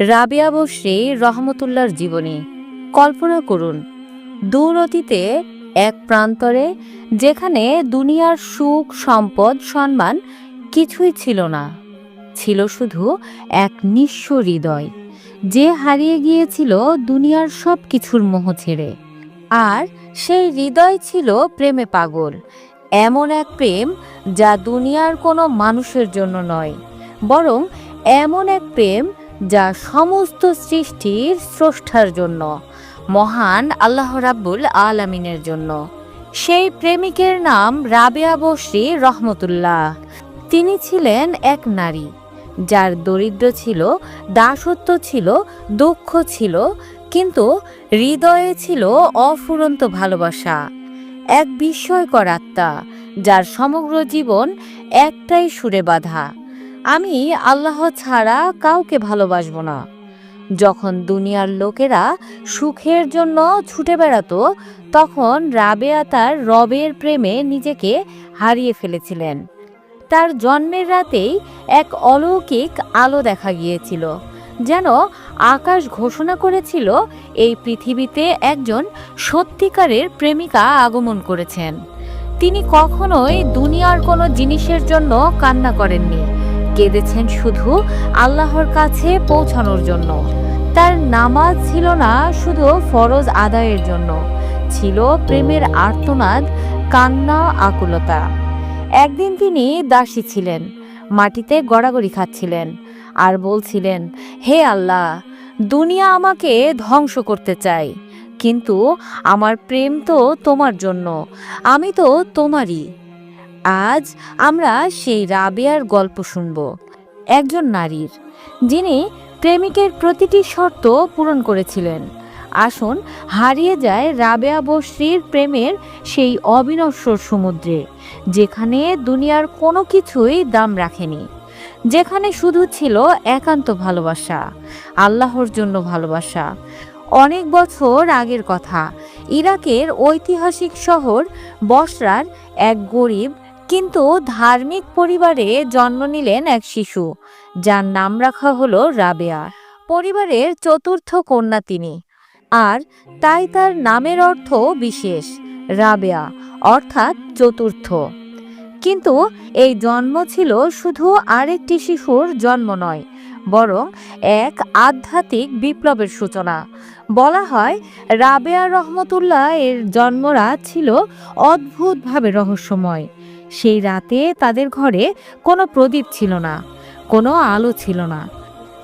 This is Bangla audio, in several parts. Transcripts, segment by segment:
রাবিয়া বশ্রী রহমতুল্লার জীবনী। কল্পনা করুন, দূর অতীতে এক প্রান্তরে যেখানে দুনিয়ার সুখ, সম্পদ, সম্মান কিছুই ছিল না। ছিল শুধু এক নিঃস্ব হৃদয়, যে হারিয়ে গিয়েছিল দুনিয়ার সব কিছুর মোহ ছেড়ে। আর সেই হৃদয় ছিল প্রেমে পাগল, এমন এক প্রেম যা দুনিয়ার কোনো মানুষের জন্য নয়, বরং এমন এক প্রেম যা সমস্ত সৃষ্টির স্রষ্টার জন্য, মহান আল্লাহ রাব্বুল আলামিনের জন্য। সেই প্রেমিকের নাম রাবেয়া বশ্রী রহমতুল্লাহ। তিনি ছিলেন এক নারী, যার দরিদ্র ছিল, দাসত্ব ছিল, দুঃখ ছিল, কিন্তু হৃদয়ে ছিল অফুরন্ত ভালোবাসা। এক বিস্ময়কর আত্মা, যার সমগ্র জীবন একটাই সুরে বাঁধা। আমি আল্লাহ ছাড়া কাউকে ভালোবাসবো না। যখন দুনিয়ার লোকেরা সুখের জন্য ছুটে বেড়াতো, তখন রাবেয়া তার রবের প্রেমে নিজেকে হারিয়ে ফেলেছিলেন। তার জন্মের রাতেই এক অলৌকিক আলো দেখা গিয়েছিল, যেন আকাশ ঘোষণা করেছিল এই পৃথিবীতে একজন সত্যিকারের প্রেমিকা আগমন করেছেন। তিনি কখনোই দুনিয়ার কোনো জিনিসের জন্য কান্না করেননি কেঁদেছেন শুধু আল্লাহর কাছে পৌঁছানোর জন্য। তার নামাজ ছিল না, শুধু ফরজ আদায়ের জন্য। ছিল প্রেমের আর্তনাদ, কান্না, আকুলতা। একদিন তিনি দাসী ছিলেন, মাটিতে গড়াগড়ি খাচ্ছিলেন আর বলছিলেন, হে আল্লাহ, দুনিয়া আমাকে ধ্বংস করতে চাই, কিন্তু আমার প্রেম তো তোমার জন্য, আমি তো তোমারই। আজ আমরা সেই রাবেয়ার গল্প শুনব। একজন নারীর, যিনি প্রেমিকের প্রতিটি শর্ত পূরণ করেছিলেন। আসুন হারিয়ে যায় রাবেয়া বশ্রীর প্রেমের সেই অবিনশ্বর সমুদ্রে, যেখানে দুনিয়ার কোনো কিছুই দাম রাখেনি, যেখানে শুধু ছিল একান্ত ভালোবাসা, আল্লাহর জন্য ভালোবাসা। অনেক বছর আগের কথা, ইরাকের ঐতিহাসিক শহর বসরার এক গরিব কিন্তু ধার্মিক পরিবারে জন্ম নিলেন এক শিশু, যার নাম রাখা হলো রাবেয়া। পরিবারের চতুর্থ কন্যা তিনি। আর তাই তার নামের অর্থ বিশেষ, রাবেয়া, অর্থাৎ চতুর্থ। কিন্তু এই জন্ম ছিল শুধু আরেকটি শিশুর জন্ম নয়, বরং এক আধ্যাত্মিক বিপ্লবের সূচনা। বলা হয়, রাবেয়া রহমতুল্লাহ এর জন্মরা ছিল অদ্ভুতভাবে রহস্যময়। সেই রাতে তাদের ঘরে কোনো প্রদীপ ছিল না, কোনো আলো ছিল না।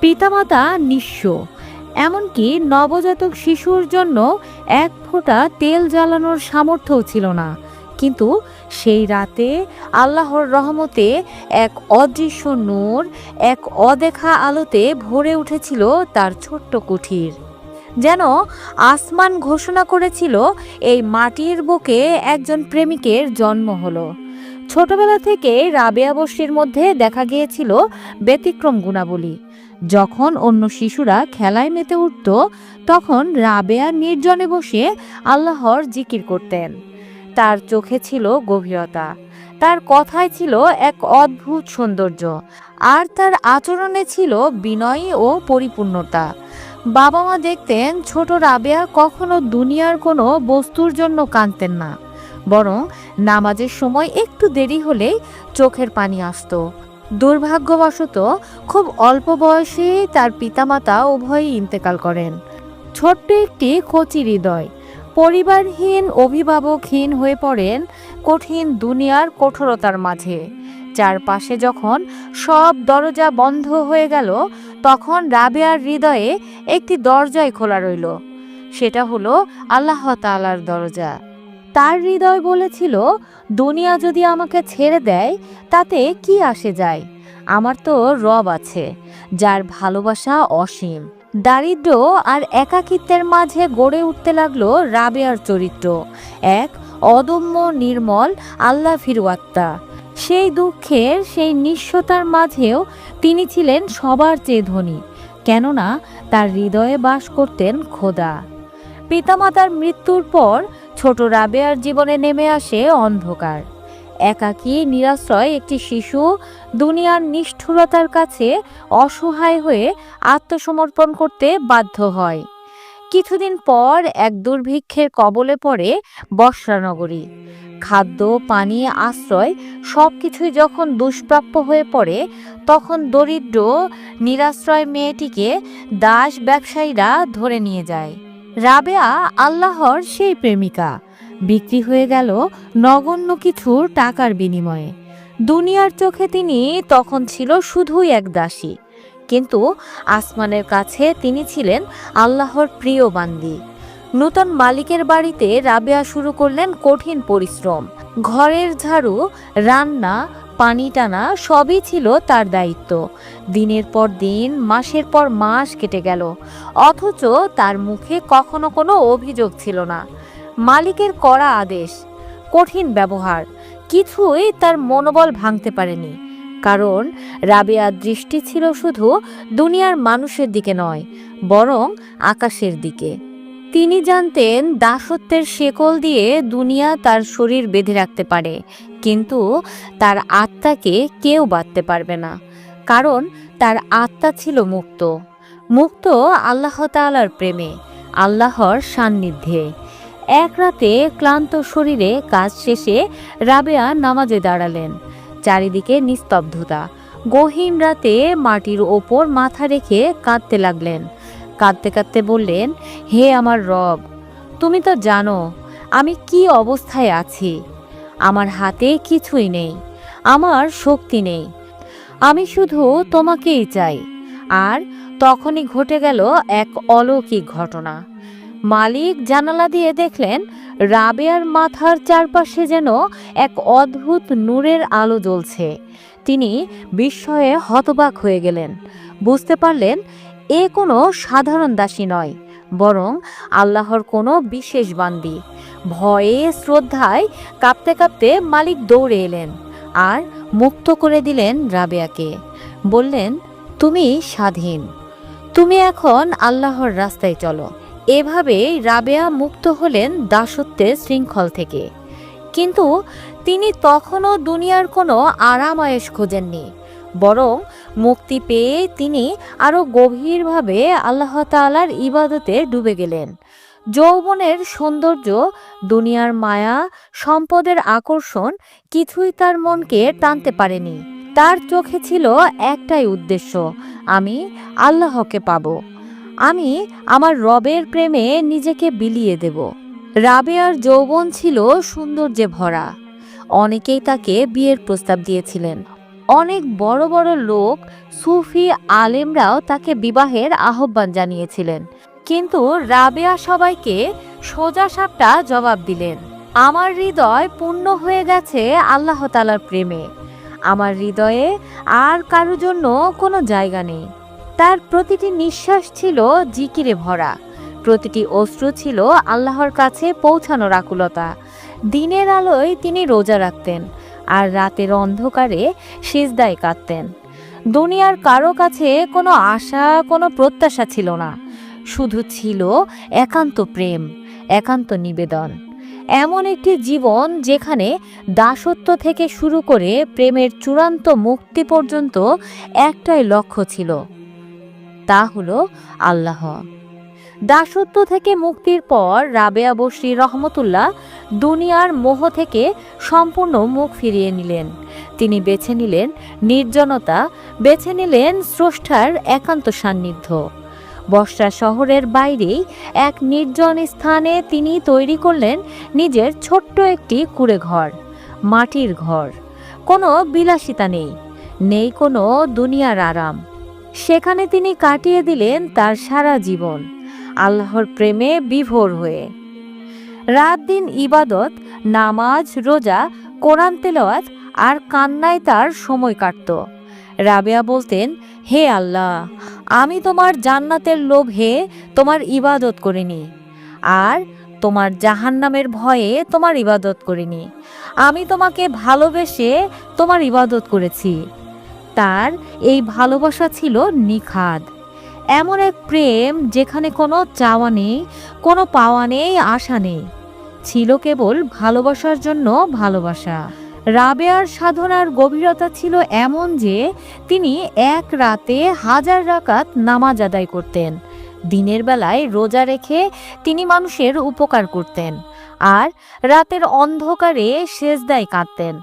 পিতামাতা নিঃস্ব, এমনকি নবজাতক শিশুর জন্য এক ফোঁটা তেল জ্বালানোর সামর্থ্যও ছিল না। কিন্তু সেই রাতে আল্লাহর রহমতে এক অদৃশ্য নূর, এক অদেখা আলোতে ভরে উঠেছিল তার ছোট্ট কুঠির। যেন আসমান ঘোষণা করেছিল, এই মাটির বুকে একজন প্রেমিকের জন্ম হলো। ছোটবেলা থেকে রাবেয়া বস্তির মধ্যে দেখা গিয়েছিল ব্যতিক্রম গুণাবলী। যখন অন্য শিশুরা খেলায় মেতে উঠত, তখন রাবেয়া নির্জনে বসে আল্লাহর জিকির করতেন। তার চোখে ছিল গভীরতা। তার কথায় ছিল এক অদ্ভুত সৌন্দর্য। আর তার আচরণে ছিল বিনয়ী ও পরিপূর্ণতা। বাবা মা দেখতেন ছোট রাবেয়া কখনো দুনিয়ার কোনো বস্তুর জন্য কাঁদতেন না। বরং নামাজের সময় একটু দেরি হলেই চোখের পানি আসতো। দুর্ভাগ্যবশত খুব অল্প বয়সেই তার পিতামাতা উভয়ই ইন্তেকাল করেন। ছোট্ট একটি কচি হৃদয়। পরিবারহীন অভিভাবকহীন হয়ে পড়েন কঠিন দুনিয়ার কঠোরতার মাঝে। চারপাশে যখন সব দরজা বন্ধ হয়ে গেল, তখন রাবেয়ার হৃদয়ে একটি দরজাই খোলা রইল। সেটা হলো আল্লাহ তাআলার দরজা। তার হৃদয় বলেছিল, দুনিয়া যদি আমাকে ছেড়ে দেয়, তাতে কি আসে যায়? আমার তো রব আছে, যার ভালোবাসা অসীম। দারিদ্র আর একাকিত্বের মাঝে গড়ে উঠতে লাগল রাবেয়ার চরিত্র। এক অদম্য নির্মল আল্লাহ ফিরুয়াত্তা সেই দুঃখের, সেই নিঃস্বতার মাঝেও তিনি ছিলেন সবার চেয়ে ধনী, কেননা তার হৃদয়ে বাস করতেন খোদা। পিতামাতার মৃত্যুর পর ছোট রাবেয়ার জীবনে নেমে আসে অন্ধকার। একাকী নিরাশ্রয় একটি শিশু দুনিয়ার নিষ্ঠুরতার কাছে অসহায় হয়ে আত্মসমর্পণ করতে বাধ্য হয়। কিছুদিন পর এক দুর্ভিক্ষের কবলে পড়ে বর্ষানগরী। খাদ্য, পানি, আশ্রয় সব কিছুই যখন দুষ্প্রাপ্য হয়ে পড়ে, তখন দরিদ্র, নিরাশ্রয় মেয়েটিকে দাস ব্যবসায়ীরা ধরে নিয়ে যায়। রাবেয়া আল্লাহর সেই প্রেমিকা। বিক্রি হয়ে গেল নগণ্য কিছুর টাকার বিনিময়ে। দুনিয়ার চোখে তিনি তখন ছিল শুধুই এক দাসী। কিন্তু আসমানের কাছে তিনি ছিলেন আল্লাহর প্রিয় বান্দি। নূতন মালিকের বাড়িতে রাবেয়া শুরু করলেন কঠিন পরিশ্রম। ঘরের ঝাড়ু, রান্না পানি টানা সবই ছিল তার দায়িত্ব। দিনের পর দিন, মাসের পর মাস কেটে গেল। অথচ তার মুখে কখনো কোনো অভিযোগ ছিল না। মালিকের কড়া আদেশ, কঠিন ব্যবহার, কিছুই তার মনোবল ভাঙতে পারেনি। কারণ রাবেয়ার দৃষ্টি ছিল শুধু দুনিয়ার মানুষের দিকে নয়, বরং আকাশের দিকে। তিনি জানতেন দাসত্বের শেকল দিয়ে দুনিয়া তার শরীর বেঁধে রাখতে পারে কিন্তু তার আত্মাকে কেউ বাঁধতে পারবে না, কারণ তার আত্মা ছিল মুক্ত। মুক্ত আল্লাহ তাআলার প্রেমে, আল্লাহর সান্নিধ্যে। এক রাতে ক্লান্ত শরীরে কাজ শেষে রাবেয়া নামাজে দাঁড়ালেন। চারিদিকে নিস্তব্ধতা। গহীন রাতে মাটির ওপর মাথা রেখে কাঁদতে লাগলেন। কাঁদতে কাঁদতে বললেন, হে আমার রব, তুমি তো জানো, আমি কি অবস্থায় আছি? আমার হাতে কিছুই নেই, আমার শক্তি নেই। আমি শুধু তোমাকেই চাই। আর তখনই ঘটে গেল এক অলৌকিক ঘটনা। মালিক জানালা দিয়ে দেখলেন, রাবেয়ার মাথার চারপাশে যেন এক অদ্ভুত নূরের আলো জ্বলছে। তিনি বিস্ময়ে হতবাক হয়ে গেলেন। বুঝতে পারলেন, এ কোনো সাধারণ দাসী নয়, বরং আল্লাহর কোনো বিশেষ বান্দি। ভয়ে শ্রদ্ধায় কাঁপতে কাঁপতে মালিক দৌড়ে এলেন আর মুক্ত করে দিলেন রাবেয়াকে। বললেন, তুমি স্বাধীন। তুমি এখন আল্লাহর রাস্তায় চলো। এভাবেই রাবেয়া মুক্ত হলেন দাসত্বের শৃঙ্খল থেকে। কিন্তু তিনি তখনও দুনিয়ার কোনো আরামায়েশ খোঁজেননি, বরং মুক্তি পেয়ে তিনি আরও গভীরভাবে আল্লাহ তাআলার ইবাদতে ডুবে গেলেন। যৌবনের সৌন্দর্য, দুনিয়ার মায়া, সম্পদের আকর্ষণ কিছুই তার মনকে টানতে পারেনি। তার চোখে ছিল একটাই উদ্দেশ্য, আমি আল্লাহকে পাবো। আমি আমার রবের প্রেমে নিজেকে বিলিয়ে দেব। রাবেয়ার যৌবন ছিল সৌন্দর্যে ভরা। অনেকেই তাকে বিয়ের প্রস্তাব দিয়েছিলেন। অনেক বড় বড় লোক, সুফি আলেমরাও তাকে বিবাহের আহ্বান জানিয়েছিলেন। কিন্তু রাবেয়া সবাইকে সোজা সাপটা জবাব দিলেন, আমার হৃদয় পূর্ণ হয়ে গেছে আল্লাহ তালার প্রেমে। আমার হৃদয়ে আর কারও জন্য কোনো জায়গা নেই। তার প্রতিটি নিঃশ্বাস ছিল জিকিরে ভরা, প্রতিটি অশ্রু ছিল আল্লাহর কাছে পৌঁছানোর আকুলতা। দিনের আলোয় তিনি রোজা রাখতেন আর রাতের অন্ধকারে সিজদায় কাঁদতেন। দুনিয়ার কারও কাছে কোনো আশা, কোনো প্রত্যাশা ছিল না। শুধু ছিল একান্ত প্রেম, একান্ত নিবেদন। এমন একটি জীবন যেখানে দাসত্ব থেকে শুরু করে প্রেমের চূড়ান্ত মুক্তি পর্যন্ত একটাই লক্ষ্য ছিল, তা হলো আল্লাহ। দাসত্ব থেকে মুক্তির পর রাবেয়া বশ্রী রহমতুল্লাহ দুনিয়ার মোহ থেকে সম্পূর্ণ মুখ ফিরিয়ে নিলেন। তিনি বেছে নিলেন নির্জনতা, বেছে নিলেন স্রষ্টার একান্ত সান্নিধ্য। বর্ষা শহরের বাইরেই এক নির্জন স্থানে তিনি তৈরি করলেন নিজের ছোট্ট একটি কুড়ে ঘর মাটির ঘর। কোনো বিলাসিতা নেই নেই কোনো দুনিয়ার আরাম। সেখানে তিনি কাটিয়ে দিলেন তার সারা জীবন, আল্লাহর প্রেমে বিভোর হয়ে। রাত দিন ইবাদত, নামাজ, রোজা, কোরআন তেলাওয়াত আর কান্নায় তার সময় কাটত। রাবেয়া বলতেন, হে আল্লাহ, আমি তোমার জান্নাতের লোভে তোমার ইবাদত করিনি, আর তোমার জাহান্নামের ভয়ে তোমার ইবাদত করিনি। আমি তোমাকে ভালোবেসে তোমার ইবাদত করেছি। তার এই ভালোবাসা ছিল নিখাদ। এমন এক প্রেম যেখানে কোনো চাওয়া নেই, কোনো পাওয়া নেই, আশা নেই। ছিল কেবল ভালোবাসার জন্য ভালোবাসা। রাবেয়ার সাধনার গভীরতা ছিল এমন যে তিনি এক রাতে হাজার রাকাত নামাজ আদায় করতেন। দিনের বেলায় রোজা রেখে তিনি মানুষের উপকার করতেন আর রাতের অন্ধকারে সেজদায় কাঁদতেন।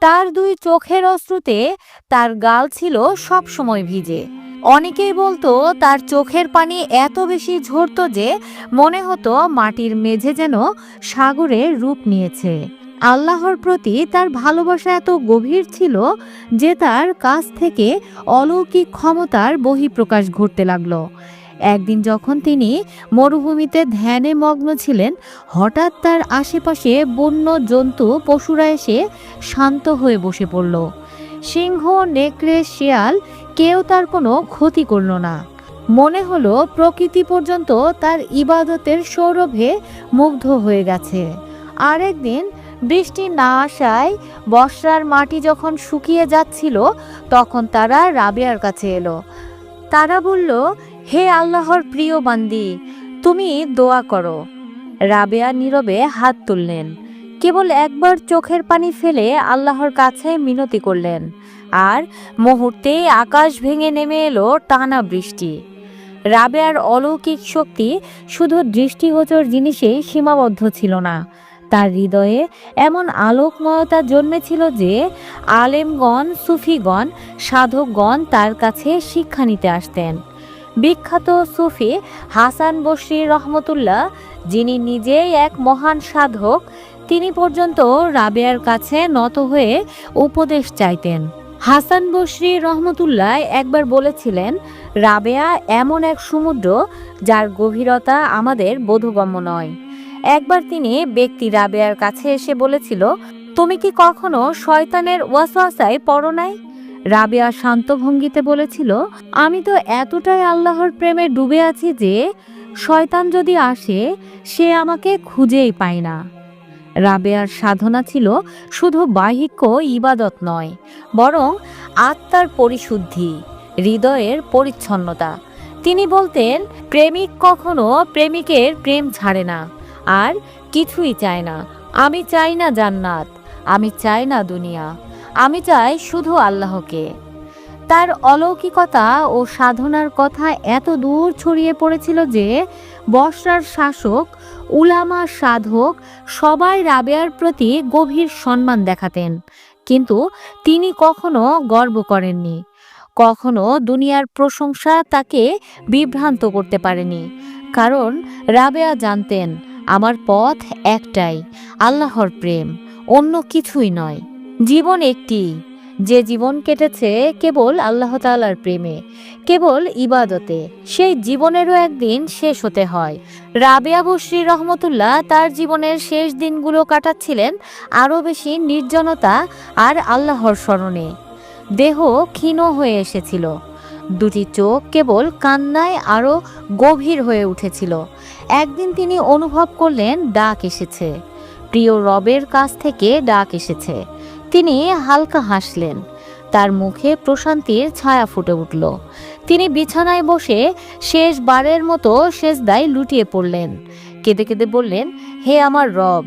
তার দুই চোখের অশ্রুতে তার গাল ছিল সব সময় ভিজে। অনেকেই বলতো, তার চোখের পানি এত বেশি ঝরতো যে মনে হতো মাটির মেঝে যেন সাগরের রূপ নিয়েছে। আল্লাহর প্রতি তার ভালোবাসা এত গভীর ছিল যে তার কাছ থেকে অলৌকিক ক্ষমতার বহিঃপ্রকাশ ঘটতে লাগল। একদিন যখন তিনি মরুভূমিতে ধ্যানে মগ্ন ছিলেন, হঠাৎ তার আশেপাশে বন্য জন্তু পশুরা এসে শান্ত হয়ে বসে পড়ল। সিংহ, নেকড়ে, শিয়াল কেউ তার কোনো ক্ষতি করল না। মনে হলো প্রকৃতি পর্যন্ত তার ইবাদতের সৌরভে মুগ্ধ হয়ে গেছে। আরেকদিন বৃষ্টি না আসায় বর্ষার মাটি যখন শুকিয়ে যাচ্ছিল, তখন তারা রাবেয়ার কাছে এলো। তারা বলল, হে আল্লাহর প্রিয় বান্দি, তুমি দোয়া করো। রাবেয়া নীরবে হাত তুললেন। কেবল একবার চোখের পানি ফেলে আল্লাহর কাছে মিনতি করলেন। আর মুহূর্তে আকাশ ভেঙে নেমে এলো টানা বৃষ্টি। রাবেয়ার অলৌকিক শক্তি শুধু দৃষ্টিগোচর জিনিসেই সীমাবদ্ধ ছিল না তার হৃদয়ে এমন আলোকময়তা জন্মেছিল যে আলেমগণ, সুফিগণ, সাধকগণ তার কাছে শিক্ষা নিতে আসতেন। বিখ্যাত সুফি হাসান বসরি রহমতুল্লাহ, যিনি নিজেই এক মহান সাধক, তিনি পর্যন্ত রাবেয়ার কাছে নত হয়ে উপদেশ চাইতেন। হাসান বসরি রহমতুল্লাহ একবার বলেছিলেন, রাবেয়া এমন এক সমুদ্র যার গভীরতা আমাদের বোধগম্য নয়। একবার তিনি ব্যক্তি রাবেয়ার কাছে এসে বলেছিল, তুমি কি কখনো শয়তানের ওয়াসওয়াসায় পড়ো নাই? রাবেয়া শান্ত ভঙ্গিতে বলেছিল, আমি তো এতটাই আল্লাহর প্রেমে ডুবে আছি যে শয়তান যদি আসে, সে আমাকে খুঁজেই পায় না। রাবেয়ার সাধনা ছিল শুধু বাহিক্য ইবাদত নয়, বরং আত্মার পরিশুদ্ধি, হৃদয়ের পরিচ্ছন্নতা। তিনি বলতেন, প্রেমিক কখনো প্রেমিকের প্রেম ছাড়ে না। আর কিছুই চাই না। আমি চাই না জান্নাত, আমি চাই না দুনিয়া, আমি চাই শুধু আল্লাহকে। তার অলৌকিকতা ও সাধনার কথা এত দূর ছড়িয়ে পড়েছিল যে বর্ষার শাসক, উলামা সাধক সবাই রাবেয়ার প্রতি গভীর সম্মান দেখাতেন। কিন্তু তিনি কখনো গর্ব করেননি, কখনো দুনিয়ার প্রশংসা তাকে বিভ্রান্ত করতে পারেনি। কারণ রাবেয়া জানতেন আমার পথ একটাই, আল্লাহর প্রেম, অন্য কিছুই নয়। জীবন একটি, যে জীবন কেটেছে কেবল আল্লাহ তাআলার প্রেমে, কেবল ইবাদতে। সেই জীবনেরও একদিন শেষ হতে হয়। রাবেয়া বসরি রহমতুল্লাহ তার জীবনের শেষ দিনগুলো কাটাচ্ছিলেন আরও বেশি নির্জনতা আর আল্লাহর স্মরণে। দেহ ক্ষীণ হয়ে এসেছিল। দুটি চোখ কেবল কান্নায় আরও গভীর হয়ে উঠেছিল। একদিন তিনি অনুভব করলেন ডাক এসেছে। প্রিয় রবের কাছ থেকে ডাক এসেছে। তিনি হালকা হাসলেন। তার মুখে প্রশান্তির ছায়া ফুটে উঠল। তিনি বিছানায় বসে শেষবারের মতো শেষদায় লুটিয়ে পড়লেন। কেঁদে কেঁদে বললেন, হে আমার রব,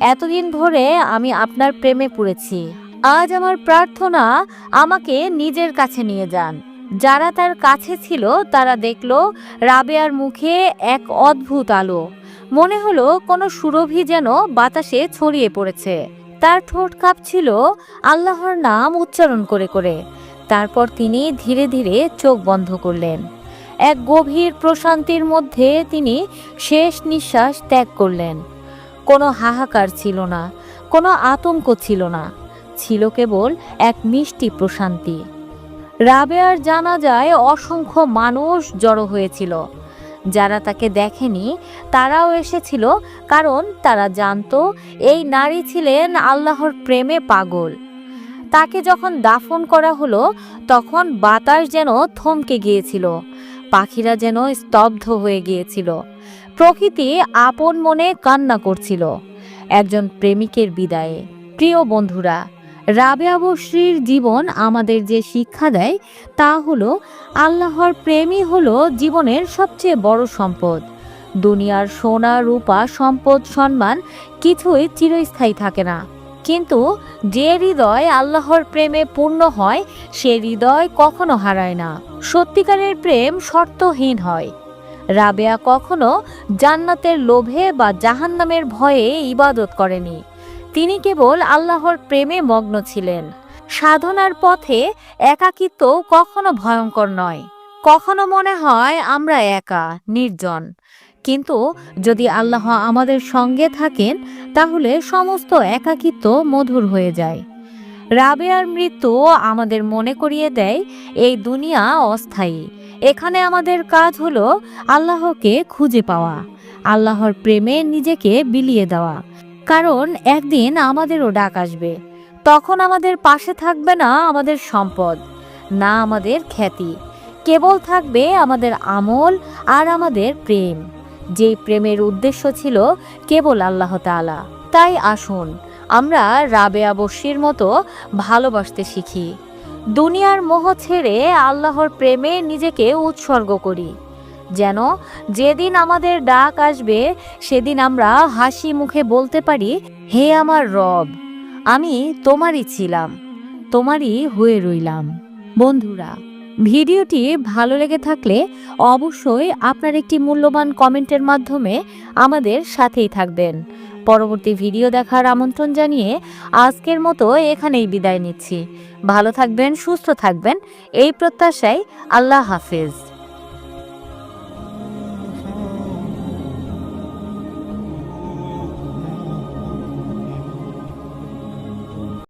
এতদিন ধরে আমি আপনার প্রেমে পড়েছি। আজ আমার প্রার্থনা আমাকে নিজের কাছে নিয়ে যান। যারা তার কাছে ছিল, তারা দেখল রাবেয়ার মুখে এক অদ্ভুত আলো। মনে হলো কোনো সুরভি যেন বাতাসে ছড়িয়ে পড়েছে। তার ঠোঁট কাঁপছিল, আল্লাহর নাম উচ্চারণ করে করে। তারপর তিনি ধীরে ধীরে চোখ বন্ধ করলেন। এক গভীর প্রশান্তির মধ্যে তিনি শেষ নিঃশ্বাস ত্যাগ করলেন। কোনো হাহাকার ছিল না, কোনো আতঙ্ক ছিল না। ছিল কেবল এক মিষ্টি প্রশান্তি। রাবেয়ার জানা যায় অসংখ্য মানুষ জড়ো হয়েছিল। যারা তাকে দেখেনি, তারাও এসেছিল কারণ তারা জানতো এই নারী ছিলেন আল্লাহর প্রেমে পাগল। তাকে যখন দাফন করা হলো, তখন বাতাস যেন থমকে গিয়েছিল, পাখিরা যেন স্তব্ধ হয়ে গিয়েছিল, প্রকৃতি আপন মনে কান্না করছিল। একজন প্রেমিকের বিদায়ে। প্রিয় বন্ধুরা রাবেয়া বশ্রীর জীবন আমাদের যে শিক্ষা দেয়, তা হলো আল্লাহর প্রেমই হলো জীবনের সবচেয়ে বড় সম্পদ। দুনিয়ার সোনা, রূপা, সম্পদ, সম্মান কিছুই চিরস্থায়ী থাকে না। কিন্তু যে হৃদয় আল্লাহর প্রেমে পূর্ণ হয়, সে হৃদয় কখনো হারায় না। সত্যিকারের প্রেম শর্তহীন হয়। রাবেয়া কখনো জান্নাতের লোভে বা জাহান্নামের ভয়ে ইবাদত করেনি। তিনি কেবল আল্লাহর প্রেমে মগ্ন ছিলেন। সাধনার পথে একাকিত্ব কখনো ভয়ঙ্কর নয়। কখনো মনে হয় আমরা একা, নির্জন। কিন্তু যদি আল্লাহ আমাদের সঙ্গে থাকেন, তাহলে সমস্ত একাকিত্ব মধুর হয়ে যায়। রাবেয়ার মৃত্যু আমাদের মনে করিয়ে দেয়, এই দুনিয়া অস্থায়ী। এখানে আমাদের কাজ হলো আল্লাহকে খুঁজে পাওয়া, আল্লাহর প্রেমে নিজেকে বিলিয়ে দেওয়া। কারণ একদিন আমাদেরও ডাক আসবে। তখন আমাদের পাশে থাকবে না আমাদের সম্পদ, না আমাদের খ্যাতি। কেবল থাকবে আমাদের আমল আর আমাদের প্রেম। যেই প্রেমের উদ্দেশ্য ছিল কেবল আল্লাহ তাআলা। তাই আসুন, আমরা রাবেয়া বসির মতো ভালোবাসতে শিখি। দুনিয়ার মোহ ছেড়ে আল্লাহর প্রেমে নিজেকে উৎসর্গ করি। যেন যেদিন আমাদের ডাক আসবে, সেদিন আমরা হাসি মুখে বলতে পারি, হে আমার রব, আমি তোমারই ছিলাম, তোমারই হয়ে রইলাম। বন্ধুরা, ভিডিওটি ভালো লেগে থাকলে অবশ্যই আপনার একটি মূল্যবান কমেন্টের মাধ্যমে আমাদের সাথেই থাকবেন। পরবর্তী ভিডিও দেখার আমন্ত্রণ জানিয়ে আজকের মতো এখানেই বিদায় নিচ্ছি। ভালো থাকবেন, সুস্থ থাকবেন, এই প্রত্যাশায় আল্লাহ হাফেজ।